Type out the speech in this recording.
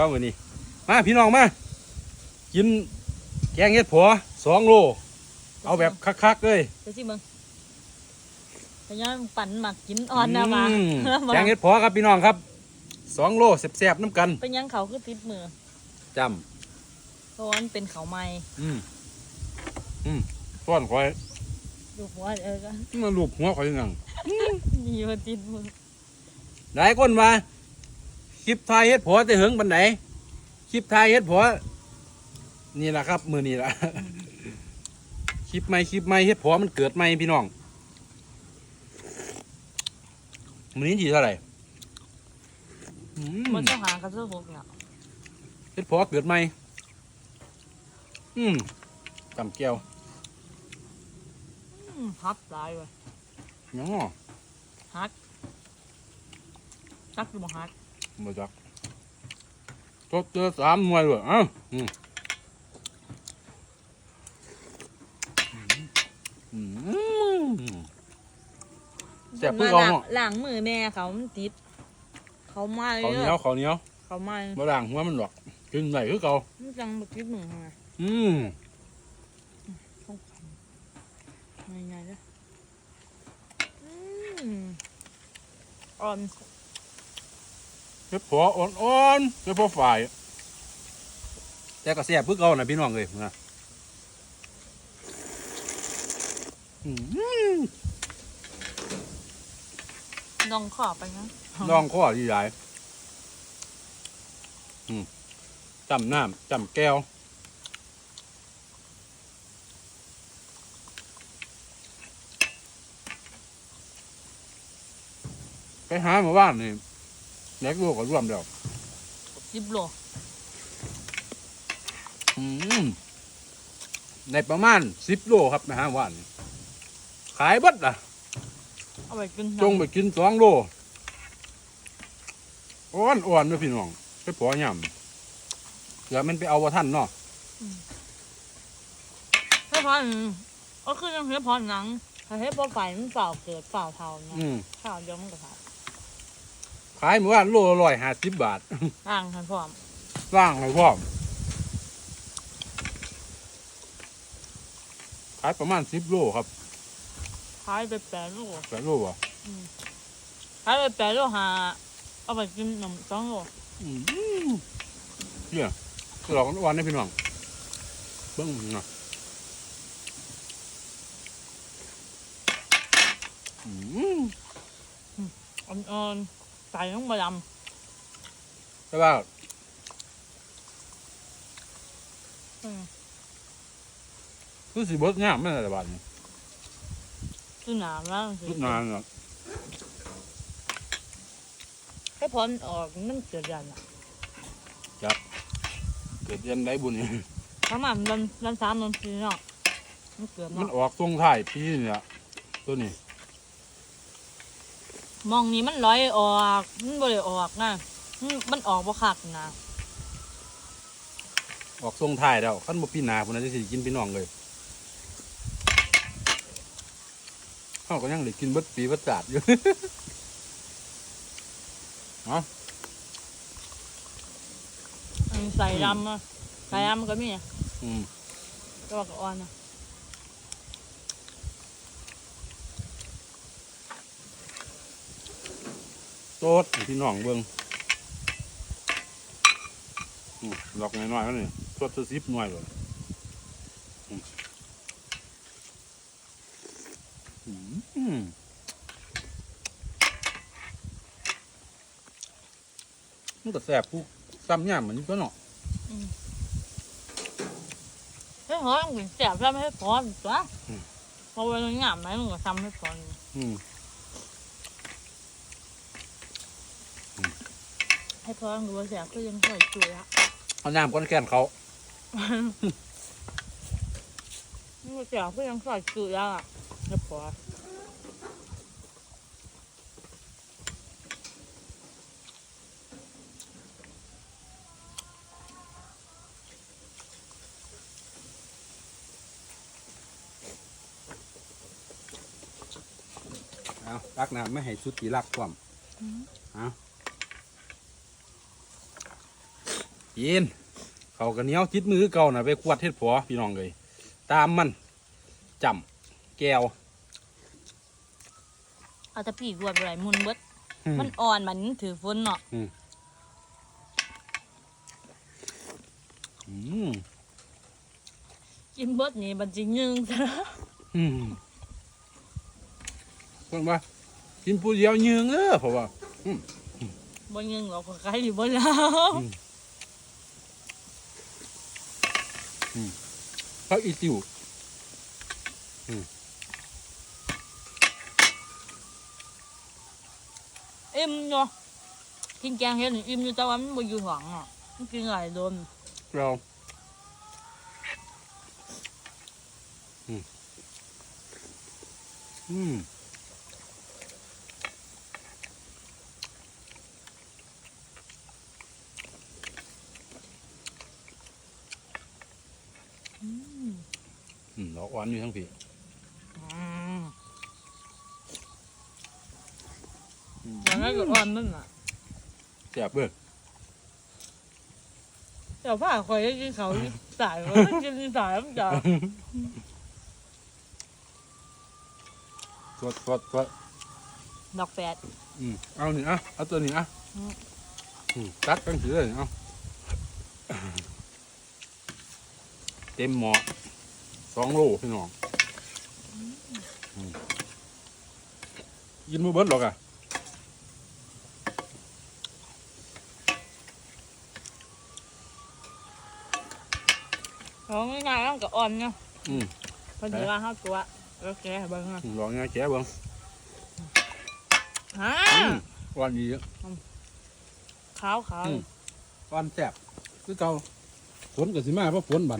ว่ามือนี้มาพี่น้องมากินแกงเห็ดผัวสองโล เอาแบบคักๆเลยไปสิมึงไปย้อนปั่นหมักกินอ่อนนะมาอืมแกงเห็ดผัวครับพี่น้องครับสองโลแซ่บๆน้ำกันเป็นยังเขาคือติดมือจเพราะว่ามันเป็นเขาไม้ำอืมอืมต้อนคอยดูหัวเออก็มาลูบหัวคอยยังมีมาติดมือหลายคนมา คลิปทายเฮ็ดผัวแต่เหิงบันไหนคลิปทายเฮ็ดผัวนี่แหละครับ มือนี่แหละคลิปไม่คลิปไม่เฮ็ดผัวมันเกิดไม่พี่น้องมือนี้ทีเท่าไหร่อืมมันต้องหากระเสื้อหกเนี่ยเฮ็ดผัวเกิดไม่อืมจำแก้วอืมฮักตายเว้ยเนาะฮักฮักหรือบ่ฮัก มาจักทดเจอสามหน่วยเลยอะอืมอืมแซ่บคือเก่าเนาะหลังมือแม่เขามันติด เขาไม้ข้าวเหเยนียวอะข้าวเหนียวเขาไม้มาด่างหัวมันหรอกกินไหนคือเก่ามันจังบ่ติดมือไงอืมไงๆเลยอืมอ่อน เฮ็ดผัวอ่อนๆเฮ็ดผัวฝ่ายแต่ก็แซ่บคือเก่านะพี่น้องเลยนะอืมลองขอไปนะน้องข้อดีใหญ่อืมจำน้ำจำแก้วไปหาหมู่บ้านนี่ แยกลูกก็ร่วมเดียวสิบโลอืมในประมาณสิบโลครับไปหาหมู่บ้านนี่ขายเบัดอะ เอาไปกินจงไปกินสองโลอ่อนอ่อนๆเด้อพี่น้องไปปอย่ำเดี๋ยวมันไปเอาว่าท่านเนาะให้พอหนึ่งก็คือยังให้พอหนังถ้าให้พอไฟมันเปล่าเกิดเปล่าเท่าเนี่ยอืม ข้าวเดียวมันก็ขาด ขายหมู่บ้านโลละร้อยห้าสิบบาทร่างทันพร้อมสร้างให้พร้อมขายประมาณสิบโลครับขายไปแปดโลแปดโลอะขายไปแปดโลหาเอาไปกินหนึ่งสองโลอืมเนี่ยหลอกกันวันนี้พี่น้องเบิ้งนะอืม อ่อนๆ ใส่ลงไปดแต่ว่าำอืมคือสิบดงามไม่ได้บาทนี่คือหนามแล้วสิรุดนานเนาะให้พอมันออกมันเกิดยันอะเกิดเย็นได้บุญนี่ประมาณเดือนเดือนสามเดือนสี่เนาะมันเกิดมันเนาะออกตรงท้ายปีนี่แหละตัวนี้ มองนี้มันลอยออกมันบ่ได้ออกนะมันมันออกบ่คักนะออกทรงท้ายแล้วขั้นบ่ปีหนาพุ่นน่ะจะสิกินพี่น้องเลยเขาก็ยังได้กินเบิดปีเบิดศาสตร์อยู่อันนี้ใส่ดำอะใส่ดำมันก็มีอะอืมก็ว่าก็อ่อนนะ โตดให้พี่น้องเบิ่งอืมดอกน้อยๆแล้วนี่โตดจะสิบหน่วยเลยอืมอืมมันก็แสบผู้ซ้ำย่ามเหมือนกันเนาะให้พอมันกินแซ่บแล้วไม่ให้พอตัวพอเวลางามไหมมันก็ทำให้พออืม ให้พอมันรู้ว่าแซ่บก็ยังค่อยจุยอะเอาน้ำก้อนแกนเขามันก็แซ่บก็ยังค่อยจุยอะให้พอเอารักน้ำไม่ให้สุดที่รักความเอา กินเขากันเหนียวติดมือเก่าน่ะไปขวดเฮ็ดพอพี่น้องเลยตามมันจำแก้วเอาแต่ปีกรวดอะไรมุนเบิดอืมมันอ่อนมันถือฝนเนาะอืมกินเบิดนี่มันจริงยึงซะอืมคนว่ากินผู้เดียวยืงเออเพราะว่าบ่ยึงหรอกใครอยู่บ่แล้ว พักอีติวอิ่มเนาะกินแกงเฮ็ดนี่อิ่มอยู่แต่ว่ามันบ่อยู่หวังอะมันกินหลายโดนเราอืมอืม อืมดอกอ่อนอยู่ทั้งผีอืมอย่างนั้นก็อ่อนมันอะแซ่บเบ้อแต่ว่าข่อยได้กินเขาวอยู่สายว่ากินสายมันจะสดสดสดดอกแฝดอืมเอานี่อะเอาตัวนี้อะอืมอืมตัดกันถือเลยเอาเต็มหม้อ สองโลพี่น้องอืมกินมือเบิดหรอกอะของง่ายๆมันก็อ่อนเนาะอืมเพอดีว่าเขาตัวโอเคเบิ่งอะลองง่ายแฉะเบิ้งฮ่าอืมอ่อนดีเยอะขาวขาวอืมอ่อนแซ่บคือเก่าฝนก็สิมาเพราะฝนบัน